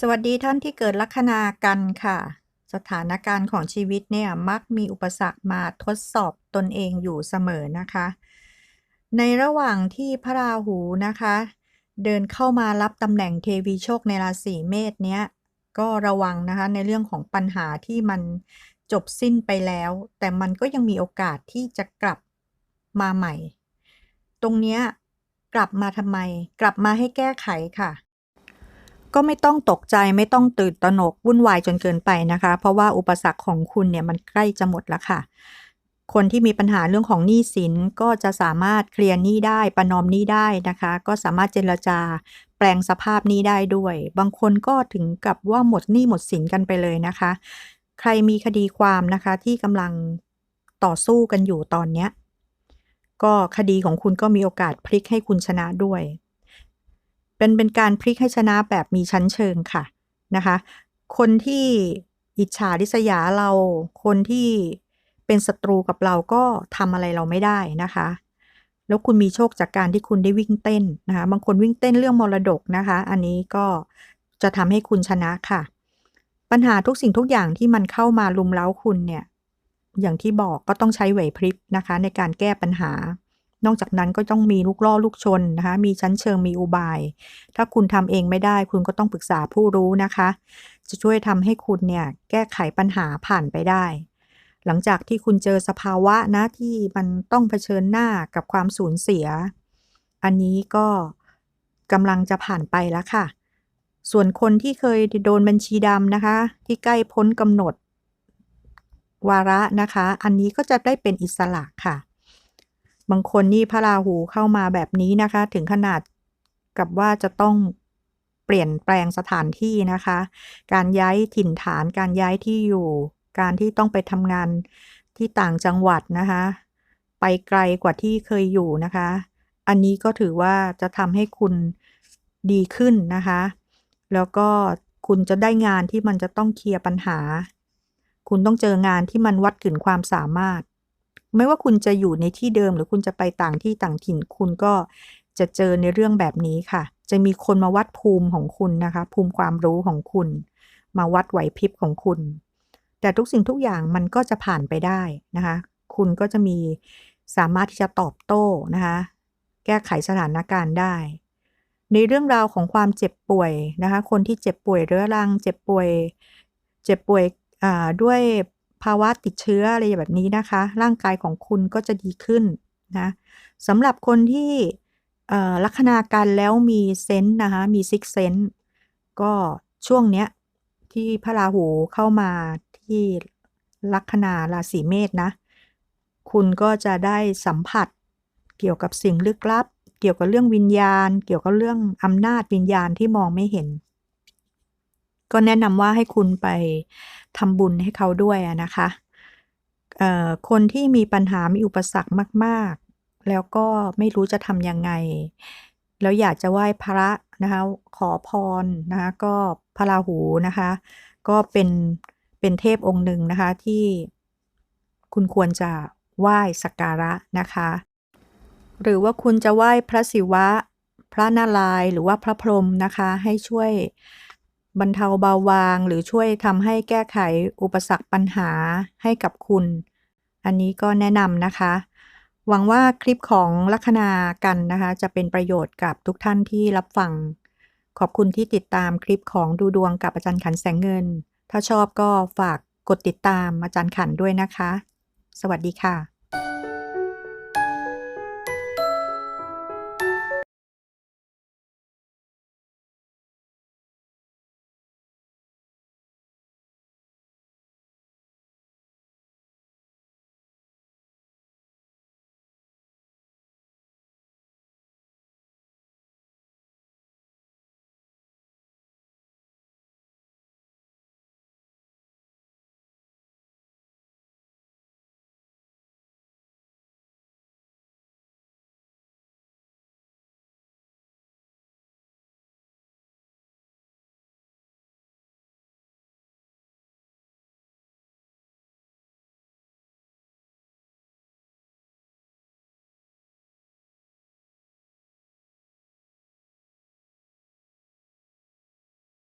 สวัสดีท่านที่เกิดลัคนากันค่ะ สถานการณ์ของชีวิตเนี่ยมักมีอุปสรรคมาทดสอบตนเองอยู่เสมอนะคะ ในระหว่างที่พระราหูนะคะ เดินเข้ามารับตำแหน่งเทวีโชคในราศีเมษเนี้ยก็ระวังนะคะในเรื่องของปัญหาที่มันจบสิ้นไปแล้ว แต่มันก็ยังมีโอกาสที่จะกลับมาใหม่ ตรงเนี้ยกลับมาทำไม กลับมาให้แก้ไขค่ะ ก็ไม่ต้องตกใจไม่ต้องตื่นตระหนกวุ่นวายจนเกินไปนะคะ เพราะว่าอุปสรรคของคุณเนี่ยมันใกล้จะหมดแล้วค่ะ คนที่มีปัญหาเรื่องของหนี้สินก็จะสามารถเคลียร์หนี้ได้ประนอมหนี้ได้นะคะ ก็สามารถเจรจาแปลงสภาพหนี้ได้ด้วย บางคนก็ถึงกับว่าหมดหนี้หมดสินกันไปเลยนะคะ ใครมีคดีความนะคะที่กำลังต่อสู้กันอยู่ตอนเนี้ยก็คดีของคุณก็มีโอกาสพลิกให้คุณชนะด้วย เป็นเป็นการพลิกให้ชนะแบบมีชั้นเชิงค่ะนะคะ คนที่อิจฉาริษยาเรา คนที่เป็นศัตรูกับเราก็ทำอะไรเราไม่ได้นะคะ แล้วคุณมีโชคจากการที่คุณได้วิ่งเต้นนะคะ บางคนวิ่งเต้นเรื่องมรดกนะคะ อันนี้ก็จะทำให้คุณชนะค่ะ ปัญหาทุกสิ่งทุกอย่างที่มันเข้ามาลุมเล้าคุณเนี่ย อย่างที่บอกก็ต้องใช้ไหวพริบนะคะ ในการแก้ปัญหา นอกจากนั้นก็ต้องมีลูกล่อลูกชนนะคะ มีชั้นเชิงมีอุบาย ถ้าคุณทำเองไม่ได้ คุณก็ต้องปรึกษาผู้รู้นะคะ จะช่วยทำให้คุณเนี่ยแก้ไขปัญหาผ่านไปได้ หลังจากที่คุณเจอสภาวะนะที่มันต้องเผชิญหน้ากับความสูญเสีย อันนี้ก็กำลังจะผ่านไปแล้วค่ะ ส่วนคนที่เคยโดนบัญชีดำนะคะ ที่ใกล้พ้นกำหนดวาระนะคะ อันนี้ก็จะได้เป็นอิสระค่ะ บางคนนี่พระราหูเข้ามาแบบนี้นะคะ ถึงขนาดกับว่าจะต้องเปลี่ยนแปลงสถานที่นะคะ การย้ายถิ่นฐาน การย้ายที่อยู่ การที่ต้องไปทำงานที่ต่างจังหวัดนะคะ ไปไกลกว่าที่เคยอยู่นะคะ อันนี้ก็ถือว่าจะทำให้คุณดีขึ้นนะคะ แล้วก็คุณจะได้งานที่มันจะต้องเคลียร์ปัญหา คุณต้องเจองานที่มันวัดกึ่นความสามารถ ไม่ว่าคุณจะอยู่ในที่เดิมหรือคุณจะไปต่างที่ต่างถิ่นคุณก็จะเจอในเรื่องแบบนี้ค่ะ จะมีคนมาวัดภูมิของคุณนะคะ ภูมิความรู้ของคุณ มาวัดไหวพริบของคุณ แต่ทุกสิ่งทุกอย่างมันก็จะผ่านไปได้นะคะ คุณก็จะมีสามารถที่จะตอบโต้นะคะ แก้ไขสถานการณ์ได้ ในเรื่องราวของความเจ็บป่วยนะคะ คนที่เจ็บป่วยเรื้อรัง เจ็บป่วย เจ็บป่วยด้วย ภาวะติดเชื้ออะไรแบบนี้นะคะ ร่างกายของคุณก็จะดีขึ้นนะสำหรับคนที่ลัคนาการแล้วมีเซนต์นะคะ มีซิกเซนต์ก็ช่วงเนี้ยที่พระราหูเข้ามาที่ลัคนาราศีเมษนะ คุณก็จะได้สัมผัสเกี่ยวกับสิ่งลึกลับ เกี่ยวกับเรื่องวิญญาณ เกี่ยวกับเรื่องอำนาจวิญญาณที่มองไม่เห็น ก็แนะนำว่าให้คุณไปทำบุญให้เขาด้วยนะคะคนที่มีปัญหา มีอุปสรรคมาก ๆ แล้วก็ไม่รู้จะทำยังไง แล้วอยากจะไหว้พระนะคะ ขอพรนะคะ ก็พระราหูนะคะ ก็เป็น เป็นเทพองค์หนึ่งนะคะที่คุณควรจะไหว้สักการะนะคะ หรือว่าคุณจะไหว้พระศิวะ พระนารายณ์หรือว่าพระพรหมนะคะ ให้ช่วย บรรเทาเบาบาง หรือช่วยทำให้แก้ไขอุปสรรคปัญหาให้กับคุณ อันนี้ก็แนะนำนะคะ หวังว่าคลิปของลัคนากันนะคะ จะเป็นประโยชน์กับทุกท่านที่รับฟัง ขอบคุณที่ติดตามคลิปของดูดวงกับอาจารย์ขันแสงเงิน ถ้าชอบก็ฝากกดติดตามอาจารย์ขันด้วยนะคะ สวัสดีค่ะ